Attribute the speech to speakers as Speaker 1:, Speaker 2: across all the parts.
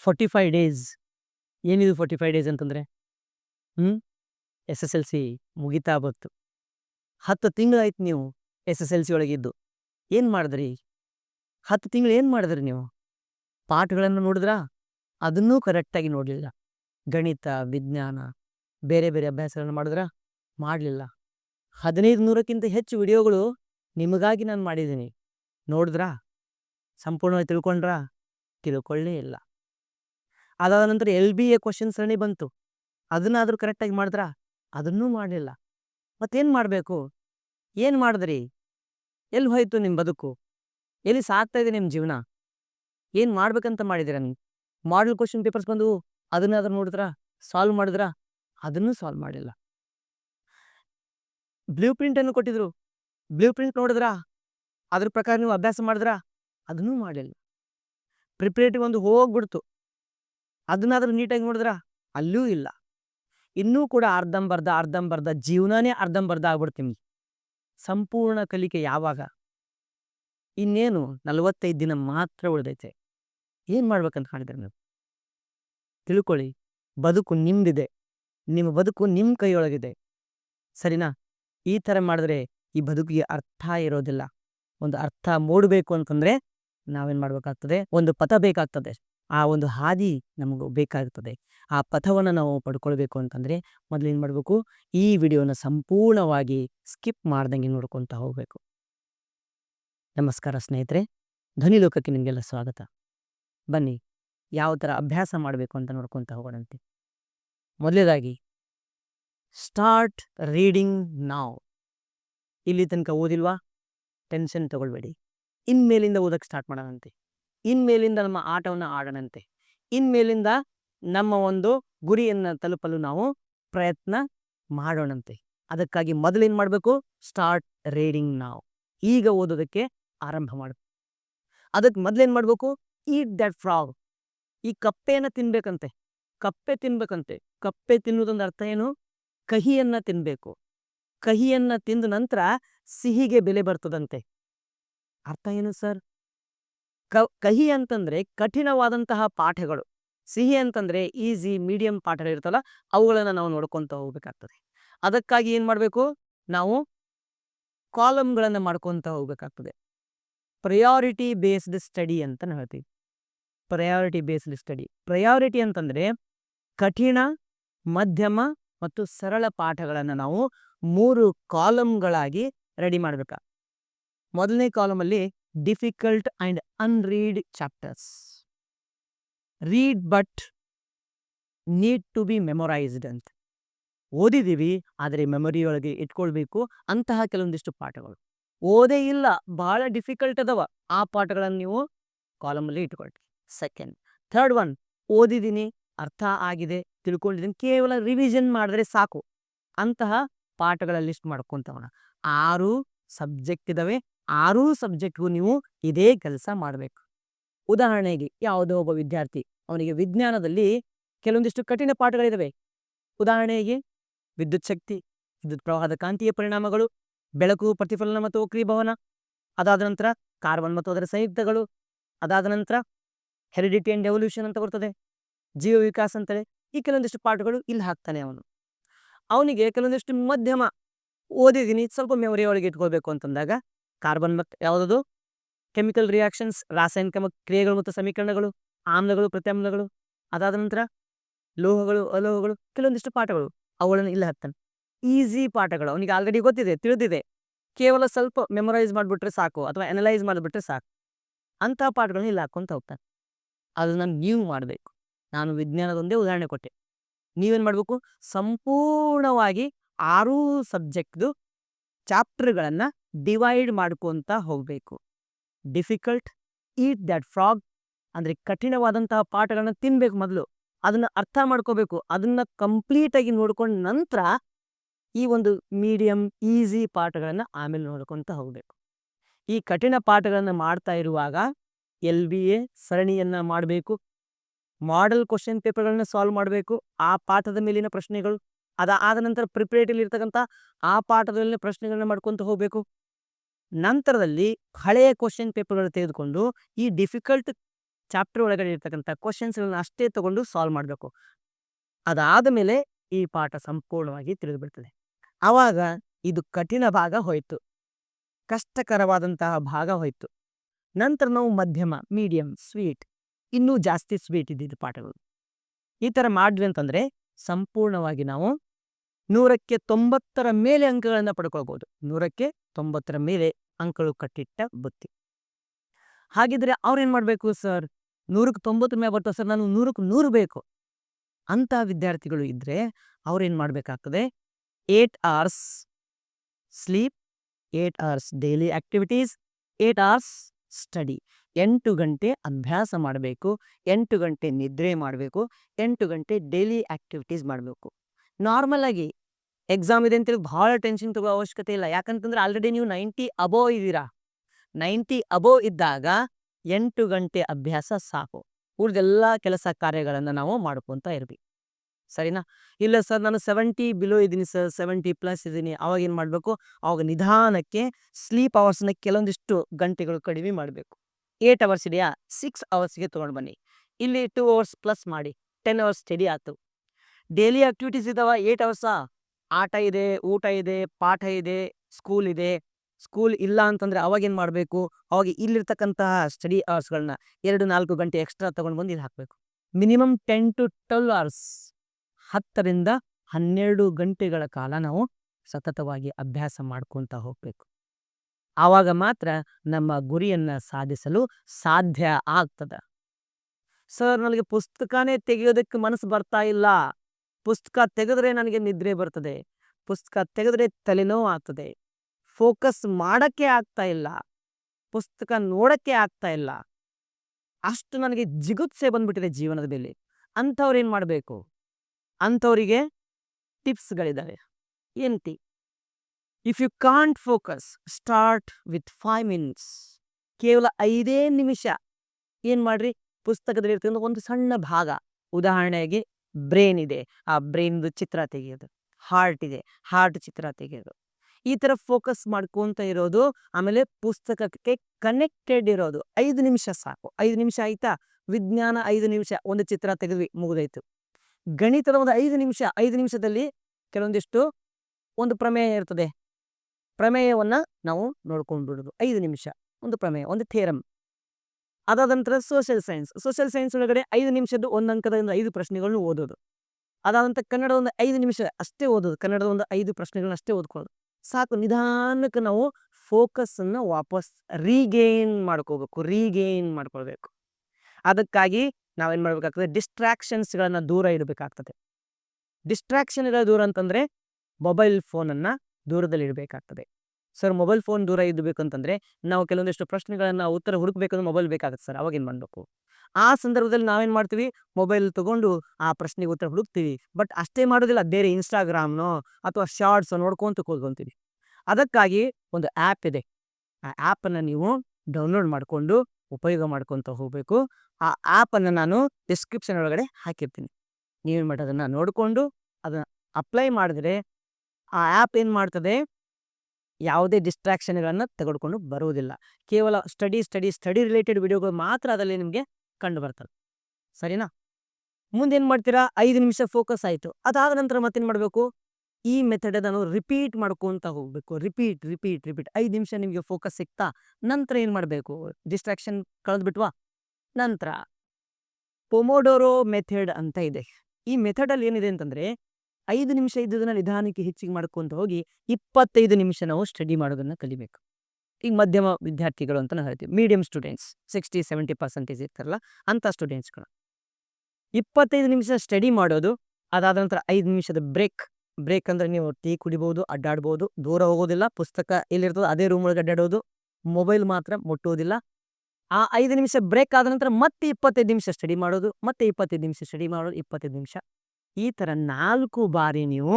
Speaker 1: Forty five days ಏನಿದು forty five days ಅಂತಂದರೆ? ಹ್ಞೂ ಎಸ್ ಎಸ್ ಎಲ್ ಸಿ ಮುಗಿತಾ ಬಂತು. ಹತ್ತು ತಿಂಗಳಾಯ್ತು ನೀವು ಎಸ್ ಎಸ್ ಎಲ್ ಸಿ ಒಳಗಿದ್ದು ಏನು ಮಾಡಿದ್ರಿ? ಹತ್ತು ತಿಂಗಳು ಏನು ಮಾಡಿದ್ರಿ ನೀವು? ಪಾಠಗಳನ್ನು ನೋಡಿದ್ರಾ? ಅದನ್ನೂ ಕರೆಕ್ಟಾಗಿ ನೋಡಲಿಲ್ಲ. ಗಣಿತ, ವಿಜ್ಞಾನ, ಬೇರೆ ಬೇರೆ ಅಭ್ಯಾಸಗಳನ್ನು ಮಾಡಿದ್ರಾ? ಮಾಡಲಿಲ್ಲ. ಹದಿನೈದು ನೂರಕ್ಕಿಂತ ಹೆಚ್ಚು ವಿಡಿಯೋಗಳು ನಿಮಗಾಗಿ ನಾನು ಮಾಡಿದ್ದೀನಿ. ನೋಡಿದ್ರಾ? ಸಂಪೂರ್ಣವಾಗಿ ತಿಳ್ಕೊಂಡ್ರಾ? ತಿಳ್ಕೊಳ್ಳೇ ಇಲ್ಲ. ಅದಾದ ನಂತರ ಎಲ್ ಬಿ ಎ ಕ್ವಶನ್ ಸರಣಿ ಬಂತು. ಅದನ್ನಾದರೂ ಕರೆಕ್ಟಾಗಿ ಮಾಡಿದ್ರಾ? ಅದನ್ನೂ ಮಾಡಲಿಲ್ಲ. ಮತ್ತೇನು ಮಾಡಬೇಕು? ಏನು ಮಾಡಿದ್ರಿ? ಎಲ್ಲಿ ಹೋಯ್ತು ನಿಮ್ಮ ಬದುಕು? ಎಲ್ಲಿ ಸಾಗ್ತಾ ಇದೆ ನಿಮ್ಮ ಜೀವನ? ಏನು ಮಾಡ್ಬೇಕಂತ ಮಾಡಿದಿರ ಮಾಡಲ್ ಕ್ವಶನ್ ಪೇಪರ್ಸ್ ಬಂದವು ಅದನ್ನಾದ್ರೂ ನೋಡಿದ್ರಾ? ಸಾಲ್ವ್ ಮಾಡಿದ್ರಾ? ಅದನ್ನೂ ಸಾಲ್ವ್ ಮಾಡಿಲ್ಲ ಬ್ಲೂ ಪ್ರಿಂಟನ್ನು ಕೊಟ್ಟಿದ್ರು. ಬ್ಲೂ ಪ್ರಿಂಟ್ ನೋಡಿದ್ರಾ? ಅದ್ರ ಪ್ರಕಾರ ನೀವು ಅಭ್ಯಾಸ ಮಾಡಿದ್ರಾ? ಅದನ್ನೂ ಮಾಡಲಿಲ್ಲ. ಪ್ರಿಪ್ರೇಟಿವ್ ಒಂದು ಹೋಗ್ಬಿಡ್ತು. ಅದನ್ನಾದ್ರೂ ನೀಟಾಗಿ ನೋಡಿದ್ರ ಅಲ್ಲೂ ಇಲ್ಲ. ಇನ್ನೂ ಕೂಡ ಅರ್ಧಂಬರ್ಧ ಅರ್ಧಂಬರ್ಧ ಜೀವನನೇ ಅರ್ಧಂಬರ್ಧ ಆಗ್ಬಿಡ್ತು ನಿಮ್ಗೆ ಸಂಪೂರ್ಣ ಕಲಿಕೆ ಯಾವಾಗ? ಇನ್ನೇನು ನಲವತ್ತೈದು ದಿನ ಮಾತ್ರ ಉಳಿದೈತೆ. ಏನು ಮಾಡ್ಬೇಕಂತ ಕಾಣಿದ್ರೆ ನೀವು? ತಿಳ್ಕೊಳ್ಳಿ, ಬದುಕು ನಿಮ್ದಿದೆ. ನಿಮ್ಮ ಬದುಕು ನಿಮ್ಮ ಕೈಯೊಳಗಿದೆ. ಸರಿನಾ? ಈ ಥರ ಮಾಡಿದ್ರೆ ಈ ಬದುಕಿಗೆ ಅರ್ಥ ಇರೋದಿಲ್ಲ. ಒಂದು ಅರ್ಥ ಮೂಡಬೇಕು ಅಂತಂದ್ರೆ ನಾವೇನು ಮಾಡ್ಬೇಕಾಗ್ತದೆ? ಒಂದು ಪಥ ಬೇಕಾಗ್ತದೆ. ಆ ಒಂದು ಹಾದಿ ನಮಗೆ ಬೇಕಾಗ್ತದೆ. ಆ ಪಥವನ್ನು ನಾವು ಪಡ್ಕೊಳ್ಬೇಕು ಅಂತಂದರೆ ಮೊದಲು ಏನು ಮಾಡಬೇಕು? ಈ ವಿಡಿಯೋನ ಸಂಪೂರ್ಣವಾಗಿ ಸ್ಕಿಪ್ ಮಾಡ್ದಂಗೆ ನೋಡ್ಕೊತ ಹೋಗಬೇಕು. ನಮಸ್ಕಾರ ಸ್ನೇಹಿತರೆ, ಧ್ವನಿ ಲೋಕಕ್ಕೆ ನಿಮಗೆಲ್ಲ ಸ್ವಾಗತ. ಬನ್ನಿ, ಯಾವ ಥರ ಅಭ್ಯಾಸ ಮಾಡಬೇಕು ಅಂತ ನೋಡ್ಕೊತ ಹೋಗೋಣಂತೆ. ಮೊದಲೇದಾಗಿ, ಸ್ಟಾರ್ಟ್ ರೀಡಿಂಗ್ ನಾವು. ಇಲ್ಲಿ ತನಕ ಓದಿಲ್ವಾ? ಟೆನ್ಷನ್ ತಗೊಳ್ಬೇಡಿ. ಇನ್ಮೇಲಿಂದ ಓದಕ್ಕೆ ಸ್ಟಾರ್ಟ್ ಮಾಡೋಣಂತೆ. ಇನ್ಮೇಲಿಂದ ನಮ್ಮ ಆಟವನ್ನು ಆಡೋಣಂತೆ ಇನ್ಮೇಲಿಂದ ನಮ್ಮ ಒಂದು ಗುರಿಯನ್ನು ತಲುಪಲು ನಾವು ಪ್ರಯತ್ನ ಮಾಡೋಣಂತೆ. ಅದಕ್ಕಾಗಿ ಮೊದಲೇನು ಮಾಡಬೇಕು? ಸ್ಟಾರ್ಟ್ ರೀಡಿಂಗ್ ನಾವು ಈಗ ಓದೋದಕ್ಕೆ ಆರಂಭ ಮಾಡಬೇಕು ಅದಕ್ಕೆ ಮೊದಲೇನು ಮಾಡಬೇಕು? ಈಟ್ ದ್ಯಾಟ್ ಫ್ರಾಗ್ ಈ ಕಪ್ಪೆಯನ್ನು ತಿನ್ಬೇಕಂತೆ. ಕಪ್ಪೆ ತಿನ್ಬೇಕಂತೆ. ಕಪ್ಪೆ ತಿನ್ನುವುದೊಂದು ಅರ್ಥ ಏನು? ಕಹಿಯನ್ನ ತಿನ್ಬೇಕು. ಕಹಿಯನ್ನ ತಿಂದ ನಂತರ ಸಿಹಿಗೆ ಬೆಲೆ ಬರ್ತದಂತೆ. ಅರ್ಥ ಏನು ಸರ್? ಕ, ಕಹಿ ಅಂತಂದ್ರೆ ಕಠಿಣವಾದಂತಹ ಪಾಠಗಳು. ಸಿಹಿ ಅಂತಂದ್ರೆ ಈಸಿ, ಮೀಡಿಯಂ ಪಾಠಗಳು ಇರ್ತಲ್ಲ ಅವುಗಳನ್ನು ನಾವು ನೋಡ್ಕೊತ ಹೋಗ್ಬೇಕಾಗ್ತದೆ. ಅದಕ್ಕಾಗಿ ಏನು ಮಾಡಬೇಕು? ನಾವು ಕಾಲಮ್ಗಳನ್ನು ಮಾಡ್ಕೊತ ಹೋಗ್ಬೇಕಾಗ್ತದೆ. ಪ್ರಯಾರಿಟಿ ಬೇಸ್ಡ್ ಸ್ಟಡಿ ಅಂತ ಹೇಳ್ತೀವಿ. ಪ್ರಯಾರಿಟಿ ಬೇಸ್ಡ್ ಸ್ಟಡಿ ಪ್ರಯಾರಿಟಿ ಅಂತಂದ್ರೆ ಕಠಿಣ, ಮಧ್ಯಮ ಮತ್ತು ಸರಳ ಪಾಠಗಳನ್ನು ನಾವು ಮೂರು ಕಾಲಮ್ಗಳಾಗಿ ರೆಡಿ ಮಾಡಬೇಕು? ಮೊದಲನೇ ಕಾಲಮಲ್ಲಿ difficult and unread chapters. Read but need to be memorised ಅಂತ. ಓದಿದ್ದೀವಿ, ಆದರೆ ಮೆಮೊರಿಯೊಳಗೆ ಇಟ್ಕೊಳ್ಬೇಕು, ಅಂತಹ ಕೆಲವೊಂದಿಷ್ಟು ಪಾಠಗಳು. ಓದೇ ಇಲ್ಲ ಬಹಳ ಡಿಫಿಕಲ್ಟ್ ಅದಾವ. ಆ ಪಾಠಗಳನ್ನು ನೀವು ಕಾಲಮಲ್ಲಿ ಇಟ್ಕೊಳ್ಳಿ ಸೆಕೆಂಡ್ ಥರ್ಡ್ ಒನ್ ಓದಿದ್ದೀನಿ, ಅರ್ಥ ಆಗಿದೆ, ತಿಳ್ಕೊಂಡಿದ್ದೀನಿ, ಕೇವಲ ರಿವಿಷನ್ ಮಾಡಿದ್ರೆ ಸಾಕು. ಅಂತಹ ಪಾಠಗಳ ಲಿಸ್ಟ್ ಮಾಡ್ಕೊಂತವಣ ಆರು ಸಬ್ಜೆಕ್ಟ್ ಇದಾವೆ ಆರೂ ಸಬ್ಜೆಕ್ಟ್ಗೂ ನೀವು ಇದೇ ಕೆಲಸ ಮಾಡಬೇಕು. ಉದಾಹರಣೆಗೆ ಯಾವುದೋ ಒಬ್ಬ ವಿದ್ಯಾರ್ಥಿ, ಅವನಿಗೆ ವಿಜ್ಞಾನದಲ್ಲಿ ಕೆಲವೊಂದಿಷ್ಟು ಕಠಿಣ ಪಾಠಗಳಿದ್ದಾವೆ ಉದಾಹರಣೆಗೆ ವಿದ್ಯುತ್ ಶಕ್ತಿ, ವಿದ್ಯುತ್ ಪ್ರವಾಹದ ಕಾಂತೀಯ ಪರಿಣಾಮಗಳು, ಬೆಳಕು ಪ್ರತಿಫಲನ ಮತ್ತು ಕ್ರೀಭವನ ಅದಾದ ನಂತರ ಕಾರ್ಬನ್ ಮತ್ತು ಅದರ ಸಂಯುಕ್ತಗಳು, ಅದಾದ ನಂತರ ಹೆರಿಡಿಟಿ ಆ್ಯಂಡ್ ಎವಲ್ಯೂಷನ್ ಅಂತ ಬರ್ತದೆ. ಜೀವ ವಿಕಾಸ ಅಂತೇಳಿ ಈ ಕೆಲವೊಂದಿಷ್ಟು ಪಾಠಗಳು ಇಲ್ಲಿ ಹಾಕ್ತಾನೆ ಅವನು. ಅವನಿಗೆ ಕೆಲವೊಂದಿಷ್ಟು ಮಧ್ಯಮ ಓದಿದ್ದೀನಿ, ಸ್ವಲ್ಪ ಮೆಮೊರಿ ಒಳಗೆ ಇಟ್ಕೊಳ್ಬೇಕು ಅಂತಂದಾಗ ಕಾರ್ಬನ್ ಮತ್ತು ಯಾವುದದು? ಕೆಮಿಕಲ್ ರಿಯಾಕ್ಷನ್ಸ್, ರಾಸಾಯನಿಕ ಕ್ರಿಯೆಗಳು ಮತ್ತು ಸಮೀಕರಣಗಳು, ಆಮ್ಲಗಳು, ಪ್ರತ್ಯಾಮ್ಲಗಳು, ಅದಾದ ನಂತರ ಲೋಹಗಳು, ಅಲೋಹಗಳು, ಕೆಲವೊಂದಿಷ್ಟು ಪಾಠಗಳು ಅವುಗಳನ್ನು ಇಲ್ಲಿ ಹತ್ತಾನೆ ಈಸಿ ಪಾಠಗಳು, ಅವನಿಗೆ ಆಲ್ರೆಡಿ ಗೊತ್ತಿದೆ, ತಿಳಿದಿದೆ. ಕೇವಲ ಸ್ವಲ್ಪ ಮೆಮೊರೈಸ್ ಮಾಡಿಬಿಟ್ರೆ ಸಾಕು ಅಥವಾ ಅನಲೈಸ್ ಮಾಡಿಬಿಟ್ರೆ ಸಾಕು. ಅಂಥ ಪಾಠಗಳನ್ನ ಇಲ್ಲಿ ಹಾಕ್ಕೊಂತ ಹೋಗ್ತಾನೆ. ಅದನ್ನು ನೀವು ಮಾಡಬೇಕು. ನಾನು ವಿಜ್ಞಾನದೊಂದೇ ಉದಾಹರಣೆ ಕೊಟ್ಟೆ. ನೀವೇನು ಮಾಡಬೇಕು? ಸಂಪೂರ್ಣವಾಗಿ ಆರೂ ಸಬ್ಜೆಕ್ಟ್ದು ಚಾಪ್ಟರ್ಗಳನ್ನು ಡಿವೈಡ್ ಮಾಡ್ಕೊತ ಹೋಗಬೇಕು. ಡಿಫಿಕಲ್ಟ್, ಈಟ್ ದ್ಯಾಟ್ ಫ್ರಾಗ್, ಅಂದರೆ ಕಠಿಣವಾದಂತಹ ಪಾಠಗಳನ್ನು ತಿನ್ಬೇಕು ಮೊದಲು. ಅದನ್ನು ಅರ್ಥ ಮಾಡ್ಕೋಬೇಕು. ಅದನ್ನು ಕಂಪ್ಲೀಟಾಗಿ ನೋಡ್ಕೊಂಡ ನಂತರ ಈ ಒಂದು ಮೀಡಿಯಂ, ಈಸಿ ಪಾಠಗಳನ್ನು ಆಮೇಲೆ ನೋಡ್ಕೊತ ಹೋಗಬೇಕು. ಈ ಕಠಿಣ ಪಾಠಗಳನ್ನು ಮಾಡ್ತಾ ಇರುವಾಗ ಎಲ್ ಬಿ ಎ ಸರಣಿಯನ್ನು ಮಾಡಬೇಕು. ಮಾಡೆಲ್ ಕ್ವಶನ್ ಪೇಪರ್ಗಳನ್ನ ಸಾಲ್ವ್ ಮಾಡಬೇಕು. ಆ ಪಾಠದ ಮೇಲಿನ ಪ್ರಶ್ನೆಗಳು ಅದ ಆದ ನಂತರ ಪ್ರಿಪ್ರೇಟಿವ್ ಇರ್ತಕ್ಕಂಥ ಆ ಪಾಠದಲ್ಲಿ ಪ್ರಶ್ನೆಗಳನ್ನ ಮಾಡ್ಕೊತ ಹೋಗಬೇಕು. ನಂತರದಲ್ಲಿ ಹಳೆಯ ಕ್ವಶನ್ ಪೇಪರ್ಗಳು ತೆಗೆದುಕೊಂಡು ಈ ಡಿಫಿಕಲ್ಟ್ ಚಾಪ್ಟರ್ ಒಳಗಡೆ ಇರ್ತಕ್ಕಂಥ ಕ್ವಶನ್ಸ್ಗಳನ್ನ ಅಷ್ಟೇ ತಗೊಂಡು ಸಾಲ್ವ್ ಮಾಡಬೇಕು. ಅದಾದ ಮೇಲೆ ಈ ಪಾಠ ಸಂಪೂರ್ಣವಾಗಿ ತಿಳಿದು ಬಿಡ್ತದೆ. ಆವಾಗ ಇದು ಕಠಿಣ ಭಾಗ ಹೋಯ್ತು. ಕಷ್ಟಕರವಾದಂತಹ ಭಾಗ ಹೋಯ್ತು. ನಂತರ ನಾವು ಮಧ್ಯಮ ಮೀಡಿಯಂ ಸ್ವೀಟ್ ಇನ್ನೂ ಜಾಸ್ತಿ ಸ್ವೀಟ್ ಇದ್ದಿದ್ದು ಪಾಠಗಳು. ಈ ಥರ ಮಾಡಿದ್ವಿ ಅಂತಂದ್ರೆ ಸಂಪೂರ್ಣವಾಗಿ ನಾವು ನೂರಕ್ಕೆ ತೊಂಬತ್ತರ ಮೇಲೆ ಅಂಕಗಳನ್ನು ಪಡ್ಕೊಳ್ಬೋದು. ನೂರಕ್ಕೆ ತೊಂಬತ್ತರ ಮೇಲೆ ಅಂಕಗಳು ಕಟ್ಟಿಟ್ಟ ಬುತ್ತಿ. ಹಾಗಿದ್ರೆ ಅವ್ರೇನು ಮಾಡಬೇಕು ಸರ್? ನೂರಕ್ಕೆ ತೊಂಬತ್ತರ ಮೇಲೆ ಬರ್ತಾವೆ ಸರ್, ನಾನು ನೂರಕ್ಕೆ ನೂರು ಬೇಕು. ಅಂತ ವಿದ್ಯಾರ್ಥಿಗಳು ಇದ್ದರೆ ಅವ್ರೇನು ಮಾಡಬೇಕಾಗ್ತದೆ? Eight hours sleep eight hours daily activities eight hours study ಎಂಟು ಗಂಟೆ ಅಭ್ಯಾಸ ಮಾಡಬೇಕು, ಎಂಟು ಗಂಟೆ ನಿದ್ರೆ ಮಾಡಬೇಕು, ಎಂಟು ಗಂಟೆ ಡೈಲಿ ಆಕ್ಟಿವಿಟೀಸ್ ಮಾಡಬೇಕು. ನಾರ್ಮಲ್ ಆಗಿ ಎಕ್ಸಾಮ್ ಇದೆ ಅಂತೇಳಿ ಭಾಳ ಟೆನ್ಷನ್ ತಗೋ ಅವಶ್ಯಕತೆ ಇಲ್ಲ. ಯಾಕಂತಂದ್ರೆ ಆಲ್ರೆಡಿ ನೀವು ನೈಂಟಿ ಅಬೋ ಇದ್ದೀರಾ. ನೈಂಟಿ ಅಬೋ ಇದ್ದಾಗ ಎಂಟು ಗಂಟೆ ಅಭ್ಯಾಸ ಸಾಕು. ಉಳಿದೆಲ್ಲ ಕೆಲಸ ಕಾರ್ಯಗಳನ್ನು ನಾವು ಮಾಡ್ಕೊತ ಇರ್ಬಿ. ಸರಿನಾ? ಇಲ್ಲ ಸರ್, ನಾನು ಸೆವೆಂಟಿ ಬಿಲೋ ಇದ್ದೀನಿ ಸರ್ ಸೆವೆಂಟಿ ಪ್ಲಸ್ ಇದ್ದೀನಿ. ಅವಾಗ ಏನು ಮಾಡಬೇಕು? ಅವಾಗ ನಿಧಾನಕ್ಕೆ ಸ್ಲೀಪ್ ಅವರ್ಸ್ನ ಕೆಲವೊಂದಿಷ್ಟು ಗಂಟೆಗಳು ಕಡಿಮೆ ಮಾಡಬೇಕು. ಏಟ್ ಅವರ್ಸ್ ಇದೆಯಾ? ಸಿಕ್ಸ್ ಅವರ್ಸ್ಗೆ ತೊಗೊಂಡು ಬನ್ನಿ. ಇಲ್ಲಿ ಟೂ ಅವರ್ಸ್ ಪ್ಲಸ್ ಮಾಡಿ. ಟೆನ್ ಅವರ್ಸ್ ಸ್ಟಡಿ ಆಯ್ತು ಡೈಲಿ ಆಕ್ಟಿವಿಟೀಸ್ ಇದಾವ? ಏಟ್ ಅವರ್ಸಾ ಆಟ ಇದೆ, ಊಟ ಇದೆ, ಪಾಠ ಇದೆ ಸ್ಕೂಲ್ ಇದೆ. ಸ್ಕೂಲ್ ಇಲ್ಲ ಅಂತಂದ್ರೆ ಅವಾಗ ಏನು ಮಾಡಬೇಕು? ಅವಾಗ ಇಲ್ಲಿರ್ತಕ್ಕಂತಹ ಸ್ಟಡಿ ಅವರ್ಸ್ಗಳನ್ನ ಎರಡು, ನಾಲ್ಕು ಗಂಟೆ ಎಕ್ಸ್ಟ್ರಾ ತೊಗೊಂಡು ಬಂದು ಇಲ್ಲಿ ಹಾಕಬೇಕು. Minimum ten to twelve hours ಹತ್ತರಿಂದ ಹನ್ನೆರಡು ಗಂಟೆಗಳ ಕಾಲ ನಾವು ಸತತವಾಗಿ ಅಭ್ಯಾಸ ಮಾಡ್ಕೊತ ಹೋಗ್ಬೇಕು. ಆವಾಗ ಮಾತ್ರ ನಮ್ಮ ಗುರಿಯನ್ನ ಸಾಧಿಸಲು ಸಾಧ್ಯ ಆಗ್ತದೆ. ಸರ್ ನನಗೆ ಪುಸ್ತಕನೇ ತೆಗೆಯೋದಕ್ಕೆ ಮನಸ್ಸು ಬರ್ತಾ ಇಲ್ಲ. ಪುಸ್ತಕ ತೆಗೆದ್ರೆ ನನಗೆ ನಿದ್ರೆ ಬರ್ತದೆ. ಪುಸ್ತಕ ತೆಗೆದ್ರೆ ತಲೆನೋವು ಆಗ್ತದೆ. ಫೋಕಸ್ ಮಾಡೋಕ್ಕೆ ಆಗ್ತಾ ಇಲ್ಲ. ಪುಸ್ತಕ ನೋಡೋಕ್ಕೆ ಆಗ್ತಾ ಇಲ್ಲ. ಅಷ್ಟು ನನಗೆ ಜಿಗುತ್ಸೆ ಬಂದ್ಬಿಟ್ಟಿದೆ ಜೀವನದ ಮೇಲೆ ಅಂಥವ್ರು ಏನು ಮಾಡಬೇಕು? ಅಂಥವರಿಗೆ ಟಿಪ್ಸ್ಗಳಿದ್ದಾವೆ ಎಂತಿ if you can't focus, start with five minutes. ಕೇವಲ ಐದೇ ನಿಮಿಷ. ಏನು ಮಾಡ್ರಿ? ಪುಸ್ತಕದಲ್ಲಿ ಇರ್ತಕ್ಕಂಥ ಒಂದು ಸಣ್ಣ ಭಾಗ. ಉದಾಹರಣೆಗೆ ಬ್ರೇನ್ ಇದೆ. ಆ ಬ್ರೈನ್ದು ಚಿತ್ರ ತೆಗೆಯೋದು. ಹಾರ್ಟ್ ಇದೆ. ಹಾರ್ಟ್ ಚಿತ್ರ ತೆಗೆಯೋದು. ಈ ಥರ ಫೋಕಸ್ ಮಾಡ್ಕೊಂತ ಇರೋದು, ಆಮೇಲೆ ಪುಸ್ತಕಕ್ಕೆ ಕನೆಕ್ಟೆಡ್ ಇರೋದು. ಐದು ನಿಮಿಷ ಸಾಕು. ಐದು ನಿಮಿಷ ಆಯ್ತಾ? ವಿಜ್ಞಾನ ಐದು ನಿಮಿಷ. ಒಂದು ಚಿತ್ರ ತೆಗೆದ್ವಿ ಮುಗಿದೈತು ಗಣಿತದ ಒಂದು ಐದು ನಿಮಿಷ. ಐದು ನಿಮಿಷದಲ್ಲಿ ಕೆಲವೊಂದಿಷ್ಟು ಒಂದು ಪ್ರಮೇಯ ಇರ್ತದೆ. ಪ್ರಮೇಯವನ್ನ ನಾವು ನೋಡ್ಕೊಂಡು ಬಿಡೋದು ಐದು ನಿಮಿಷ. ಒಂದು ಪ್ರಮೇಯ. ಒಂದು ಥೇರಮ್. ಅದಾದ ನಂತರ ಸೋಷಿಯಲ್ ಸೈನ್ಸ್ ಸೋಷಿಯಲ್ ಸೈನ್ಸ್ ಒಳಗಡೆ ಐದು ನಿಮಿಷದ್ದು ಒಂದು ಅಂಕದಿಂದ ಐದು ಪ್ರಶ್ನೆಗಳನ್ನು ಓದೋದು. ಅದಾದ ನಂತರ ಕನ್ನಡ ಒಂದು ಐದು ನಿಮಿಷ ಅಷ್ಟೇ ಓದೋದು. ಕನ್ನಡದ ಒಂದು ಐದು ಪ್ರಶ್ನೆಗಳನ್ನ ಅಷ್ಟೇ ಓದ್ಕೊಳ್ಳೋದು. ಸಾಕು, ನಿಧಾನಕ್ಕೆ ನಾವು ಫೋಕಸ್ ಅನ್ನ ವಾಪಸ್ ರೀಗೇನ್ ಮಾಡ್ಕೋಬೇಕು. ರೀಗೇನ್ ಮಾಡ್ಕೊಳ್ಬೇಕು. ಅದಕ್ಕಾಗಿ ನಾವೇನು ಮಾಡ್ಬೇಕಾಗ್ತದೆ? ಡಿಸ್ಟ್ರಾಕ್ಷನ್ಸ್ಗಳನ್ನು ದೂರ ಇಡಬೇಕಾಗ್ತದೆ. ಡಿಸ್ಟ್ರಾಕ್ಷನ್ ಇರೋ ದೂರ ಅಂತಂದರೆ ಮೊಬೈಲ್ ಫೋನನ್ನು ದೂರದಲ್ಲಿ ಇಡಬೇಕಾಗ್ತದೆ ಸರ್, ಮೊಬೈಲ್ ಫೋನ್ ದೂರ ಇದ್ಬೇಕಂತಂದ್ರೆ ನಾವು ಕೆಲವೊಂದಿಷ್ಟು ಪ್ರಶ್ನೆಗಳನ್ನು ಉತ್ತರ ಹುಡುಕ್ಬೇಕಂದ್ರೆ ಮೊಬೈಲ್ ಬೇಕಾಗುತ್ತೆ ಸರ್ ಅವಾಗೇನು ಮಾಡಬೇಕು? ಆ ಸಂದರ್ಭದಲ್ಲಿ ನಾವೇನು ಮಾಡ್ತೀವಿ? ಮೊಬೈಲ್ ತೊಗೊಂಡು ಆ ಪ್ರಶ್ನೆಗೆ ಉತ್ತರ ಹುಡುಕ್ತೀವಿ. ಬಟ್ ಅಷ್ಟೇ ಮಾಡೋದಿಲ್ಲ, ಬೇರೆ ಇನ್ಸ್ಟಾಗ್ರಾಮ್ನೋ ಅಥವಾ ಶಾರ್ಟ್ಸ್ ನೋಡ್ಕೊಂತ ಕೂತ್ಕೊಂತೀವಿ. ಅದಕ್ಕಾಗಿ ಒಂದು ಆ್ಯಪ್ ಇದೆ. ಆ ಆ್ಯಪನ್ನು ನೀವು ಡೌನ್ಲೋಡ್ ಮಾಡಿಕೊಂಡು ಉಪಯೋಗ ಮಾಡ್ಕೊತ ಹೋಗಬೇಕು. ಆ ಆ್ಯಪನ್ನು ನಾನು ಡಿಸ್ಕ್ರಿಪ್ಷನ್ ಒಳಗಡೆ ಹಾಕಿರ್ತೀನಿ. ನೀವೇನು ಮಾಡಿ ಅದನ್ನು ನೋಡಿಕೊಂಡು ಅದನ್ನು ಅಪ್ಲೈ ಮಾಡಿದ್ರೆ ಆ ಆ್ಯಪ್ ಏನು ಮಾಡ್ತದೆ? ಯಾವುದೇ ಡಿಸ್ಟ್ರಾಕ್ಷನ್ಗಳನ್ನು ತೆಗೆದುಕೊಂಡು ಬರುವುದಿಲ್ಲ. ಕೇವಲ ಸ್ಟಡಿ ಸ್ಟಡಿ ಸ್ಟಡಿ ರಿಲೇಟೆಡ್ ವಿಡಿಯೋಗಳು ಮಾತ್ರ ಅದರಲ್ಲಿ ನಿಮಗೆ ಕಂಡು ಬರ್ತದೆ ಸರಿನಾ? ಮುಂದೇನು ಮಾಡ್ತೀರಾ? ಐದು ನಿಮಿಷ ಫೋಕಸ್ ಆಯಿತು. ಅದಾದ ನಂತರ ಮತ್ತೇನು ಮಾಡಬೇಕು? ಈ ಮೆಥಡ್ ನಾನು ರಿಪೀಟ್ ಮಾಡ್ಕೊಂತ ಹೋಗಬೇಕು. ರಿಪೀಟ್ ರಿಪೀಟ್ ರಿಪೀಟ್ ಐದು ನಿಮಿಷ ನಿಮಗೆ ಫೋಕಸ್ ಸಿಗ್ತಾ ನಂತರ ಏನು ಮಾಡಬೇಕು? ಡಿಸ್ಟ್ರಾಕ್ಷನ್ ಕಳೆದ್ಬಿಟ್ವಾ ನಂತರ. ಪೊಮೋಡೋರೋ ಮೆಥಡ್ ಅಂತ ಇದೆ. ಈ ಮೆಥಡಲ್ಲಿ ಏನಿದೆ ಅಂತಂದ್ರೆ ಐದು ನಿಮಿಷ ಇದ್ದುದನ್ನ ನಿಧಾನಕ್ಕೆ ಹೆಚ್ಚಿಗೆ ಮಾಡ್ಕೊಂತ ಹೋಗಿ ಇಪ್ಪತ್ತೈದು ನಿಮಿಷ ನಾವು ಸ್ಟಡಿ ಮಾಡೋದನ್ನ ಕಲಿಬೇಕು. ಈಗ ಮಧ್ಯಮ ವಿದ್ಯಾರ್ಥಿಗಳು ಅಂತ ನಾವು ಹೇಳ್ತೀವಿ. Medium students sixty seventy percentage ಇರ್ತಾರಲ್ಲ ಅಂಥ ಸ್ಟೂಡೆಂಟ್ಸ್ಗಳು ಇಪ್ಪತ್ತೈದು ನಿಮಿಷ ಸ್ಟಡಿ ಮಾಡೋದು, ಅದಾದ ನಂತರ ಐದು ನಿಮಿಷದ ಬ್ರೇಕ್ ಬ್ರೇಕ್ ಅಂದ್ರೆ ನೀವು ಟೀ ಕುಡಿಬೋದು, ಅಡ್ಡಾಡ್ಬೋದು, ದೂರ ಹೋಗೋದಿಲ್ಲ, ಪುಸ್ತಕ ಎಲ್ಲಿರ್ತದೋ ಅದೇ ರೂಮ್ ಒಳಗೆ ಅಡ್ಡಾಡೋದು ಮೊಬೈಲ್ ಮಾತ್ರ ಮುಟ್ಟುವುದಿಲ್ಲ ಆ ಐದು ನಿಮಿಷ ಬ್ರೇಕ್ ಆದ ನಂತರ ಮತ್ತೆ ಇಪ್ಪತ್ತೈದು ನಿಮಿಷ ಸ್ಟಡಿ ಮಾಡೋದು, ಮತ್ತೆ ಇಪ್ಪತ್ತೈದು ನಿಮಿಷ ಸ್ಟಡಿ ಮಾಡೋದು, ಇಪ್ಪತ್ತೈದು ನಿಮಿಷ. ಈ ಥರ ನಾಲ್ಕು ಬಾರಿ ನೀವು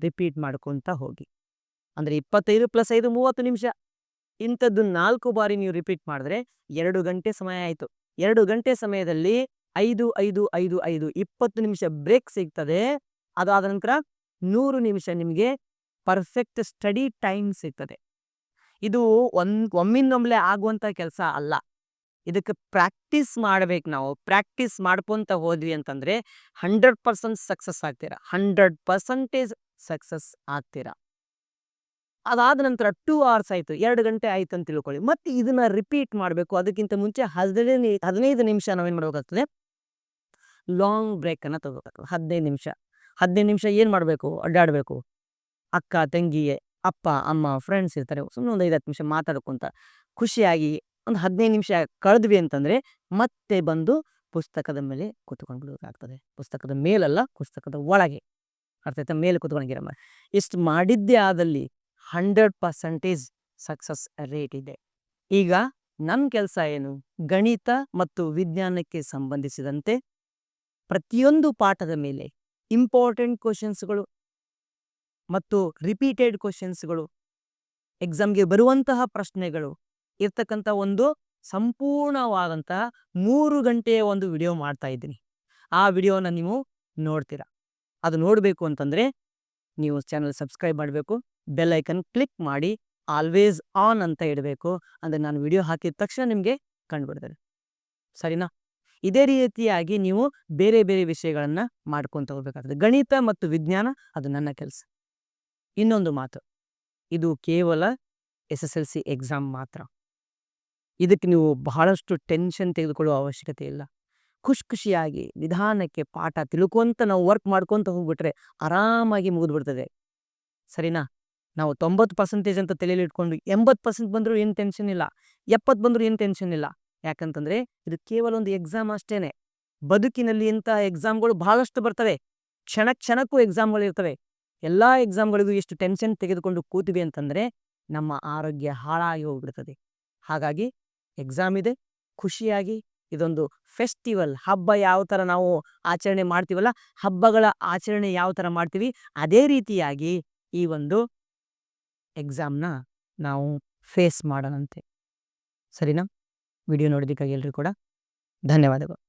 Speaker 1: ರಿಪೀಟ್ ಮಾಡ್ಕೊತ ಹೋಗಿ. ಅಂದರೆ ಇಪ್ಪತ್ತೈದು ಪ್ಲಸ್ ಐದು ಮೂವತ್ತು ನಿಮಿಷ. ಇಂಥದ್ದು ನಾಲ್ಕು ಬಾರಿ ನೀವು ರಿಪೀಟ್ ಮಾಡಿದ್ರೆ ಎರಡು ಗಂಟೆ ಸಮಯ ಆಯಿತು. ಎರಡು ಗಂಟೆ ಸಮಯದಲ್ಲಿ ಐದು ಐದು ಐದು ಐದು, ಇಪ್ಪತ್ತು ನಿಮಿಷ ಬ್ರೇಕ್ ಸಿಗ್ತದೆ. ಅದಾದ ನಂತರ ನೂರು ನಿಮಿಷ ನಿಮಗೆ ಪರ್ಫೆಕ್ಟ್ ಸ್ಟಡಿ ಟೈಮ್ ಸಿಗ್ತದೆ. ಇದು ಒಂದು ಒಮ್ಮಿಂದೊಮ್ಲೆ ಆಗುವಂಥ ಕೆಲಸ ಅಲ್ಲ. ಇದಕ್ಕೆ ಪ್ರಾಕ್ಟೀಸ್ ಮಾಡ್ಬೇಕು ನಾವು. ಪ್ರಾಕ್ಟೀಸ್ ಮಾಡ್ಕೊಂತ ಹೋದ್ವಿ ಅಂತಂದ್ರೆ ಹಂಡ್ರೆಡ್ ಪರ್ಸೆಂಟ್ ಸಕ್ಸಸ್ ಆಗ್ತೀರ? ಹಂಡ್ರೆಡ್ ಪರ್ಸೆಂಟೇಜ್ ಸಕ್ಸಸ್ ಆಗ್ತೀರ? ಅದಾದ ನಂತರ ಟೂ ಅವರ್ಸ್ ಆಯ್ತು. ಎರಡು ಗಂಟೆ ಆಯ್ತು ಅಂತ ತಿಳ್ಕೊಳ್ಳಿ. ಮತ್ತೆ ಇದನ್ನ ರಿಪೀಟ್ ಮಾಡಬೇಕು. ಅದಕ್ಕಿಂತ ಮುಂಚೆ ಹದಿನೈದು ಹದಿನೈದು ನಿಮಿಷ ನಾವೇನು ಮಾಡ್ಬೇಕಾಗ್ತದೆ? ಲಾಂಗ್ ಬ್ರೇಕ್ ಅನ್ನ ತಗೋಬೇಕಾಗ್ತದೆ. ಹದಿನೈದು ನಿಮಿಷ. ಹದಿನೈದು ನಿಮಿಷ ಏನು ಮಾಡಬೇಕು? ಅಡ್ಡಾಡಬೇಕು. ಅಕ್ಕ ತಂಗಿ ಅಪ್ಪ, ಅಮ್ಮ ಫ್ರೆಂಡ್ಸ್ ಇರ್ತಾರೆ. ಸುಮ್ಮನೆ ಒಂದು ಐದು ಹತ್ತು ನಿಮಿಷ ಮಾತಾಡ್ಕೊಂತ ಖುಷಿಯಾಗಿ ಒಂದು ಹದಿನೈದು ನಿಮಿಷ ಕಳೆದ್ವಿ ಅಂತಂದ್ರೆ ಮತ್ತೆ ಬಂದು ಪುಸ್ತಕದ ಮೇಲೆ ಕೂತ್ಕೊಂಡು ಪುಸ್ತಕದ ಮೇಲಲ್ಲ, ಪುಸ್ತಕದ ಒಳಗೆ. ಅರ್ಥ ಆಯ್ತಾ? ಮೇಲೆ ಕೂತ್ಕೊಂಡಿರಮ್ಮ ಇಷ್ಟು ಮಾಡಿದ್ದೇ ಆದಲ್ಲಿ ಹಂಡ್ರೆಡ್ ಪರ್ಸೆಂಟೇಜ್ ಸಕ್ಸಸ್ ರೇಟ್ ಇದೆ. ಈಗ ನನ್ನ ಕೆಲಸ ಏನು? ಗಣಿತ ಮತ್ತು ವಿಜ್ಞಾನಕ್ಕೆ ಸಂಬಂಧಿಸಿದಂತೆ ಪ್ರತಿಯೊಂದು ಪಾಠದ ಮೇಲೆ ಇಂಪಾರ್ಟೆಂಟ್ ಕ್ವಶನ್ಸ್ಗಳು ಮತ್ತು ರಿಪೀಟೆಡ್ ಕ್ವಶನ್ಸ್ಗಳು ಎಕ್ಸಾಮ್ಗೆ ಬರುವಂತಹ ಪ್ರಶ್ನೆಗಳು ಇರ್ತಕ್ಕಂಥ ಒಂದು ಸಂಪೂರ್ಣವಾದಂತಹ ಮೂರು ಗಂಟೆಯ ಒಂದು ವಿಡಿಯೋ ಮಾಡ್ತಾ ಇದ್ದೀನಿ. ಆ ವಿಡಿಯೋನ ನೀವು ನೋಡ್ತೀರಾ. ಅದು ನೋಡಬೇಕು ಅಂತಂದ್ರೆ ನೀವು ಚಾನಲ್ ಸಬ್ಸ್ಕ್ರೈಬ್ ಮಾಡಬೇಕು, ಬೆಲ್ ಐಕನ್ ಕ್ಲಿಕ್ ಮಾಡಿ, ಆಲ್ವೇಸ್ ಆನ್ ಅಂತ ಇಡಬೇಕು, ಅಂದರೆ ನಾನು ವಿಡಿಯೋ ಹಾಕಿದ ತಕ್ಷಣ ನಿಮಗೆ ಕಂಡುಬಿಡ್ತದೆ. ಸರಿನಾ? ಇದೇ ರೀತಿಯಾಗಿ ನೀವು ಬೇರೆ ಬೇರೆ ವಿಷಯಗಳನ್ನ ಮಾಡ್ಕೊತ ಹೋಗ್ಬೇಕಾಗ್ತದೆ. ಗಣಿತ ಮತ್ತು ವಿಜ್ಞಾನ ಅದು ನನ್ನ ಕೆಲಸ. ಇನ್ನೊಂದು ಮಾತು. ಇದು ಕೇವಲ S S L C exam ಮಾತ್ರ. ಇದಕ್ಕೆ ನೀವು ಬಹಳಷ್ಟು ಟೆನ್ಷನ್ ತೆಗೆದುಕೊಳ್ಳುವ ಅವಶ್ಯಕತೆ ಇಲ್ಲ. ಖುಷಿ ಖುಷಿಯಾಗಿ ನಿಧಾನಕ್ಕೆ ಪಾಠ ತಿಳ್ಕೊಂತ ನಾವು ವರ್ಕ್ ಮಾಡ್ಕೊಂತ ಹೋಗ್ಬಿಟ್ರೆ ಆರಾಮಾಗಿ ಮುಗಿದ್ಬಿಡ್ತದೆ. ಸರಿನಾ? ನಾವು ತೊಂಬತ್ತು ಪರ್ಸೆಂಟೇಜ್ ಅಂತ ತಲೆಯಲ್ಲಿ ಇಟ್ಕೊಂಡು ಎಂಬತ್ತು ಪರ್ಸೆಂಟ್ ಬಂದರೂ ಏನು ಟೆನ್ಷನ್ ಇಲ್ಲ, ಎಪ್ಪತ್ತು ಬಂದರೂ ಏನು ಟೆನ್ಷನ್ ಇಲ್ಲ. ಯಾಕಂತಂದ್ರೆ ಇದು ಕೇವಲ ಒಂದು ಎಕ್ಸಾಮ್ ಅಷ್ಟೇನೆ. ಬದುಕಿನಲ್ಲಿ ಇಂಥ ಎಕ್ಸಾಮ್ಗಳು ಬಹಳಷ್ಟು ಬರ್ತವೆ. ಕ್ಷಣ ಕ್ಷಣಕ್ಕೂ ಎಕ್ಸಾಮ್ಗಳು ಇರ್ತವೆ. ಎಲ್ಲ ಎಕ್ಸಾಮ್ಗಳಿಗೂ ಎಷ್ಟು ಟೆನ್ಷನ್ ತೆಗೆದುಕೊಂಡು ಕೂತಿವೆ ಅಂತಂದ್ರೆ ನಮ್ಮ ಆರೋಗ್ಯ ಹಾಳಾಗಿ ಹೋಗ್ಬಿಡ್ತದೆ. ಹಾಗಾಗಿ ಎಕ್ಸಾಮ್ ಇದೆ, ಖುಷಿಯಾಗಿ ಇದೊಂದು ಫೆಸ್ಟಿವಲ್ ಹಬ್ಬ ಯಾವ ಥರ ನಾವು ಆಚರಣೆ ಮಾಡ್ತೀವಲ್ಲ, ಹಬ್ಬಗಳ ಆಚರಣೆ ಯಾವ ಥರ ಮಾಡ್ತೀವಿ, ಅದೇ ರೀತಿಯಾಗಿ ಈ ಒಂದು ಎಕ್ಸಾಮ್ನ ನಾವು ಫೇಸ್ ಮಾಡೋಣಂತೆ. ಸರಿನಾ? ವಿಡಿಯೋ ನೋಡೋದಕ್ಕಾಗಿ ಎಲ್ಲರೂ ಕೂಡ ಧನ್ಯವಾದಗಳು.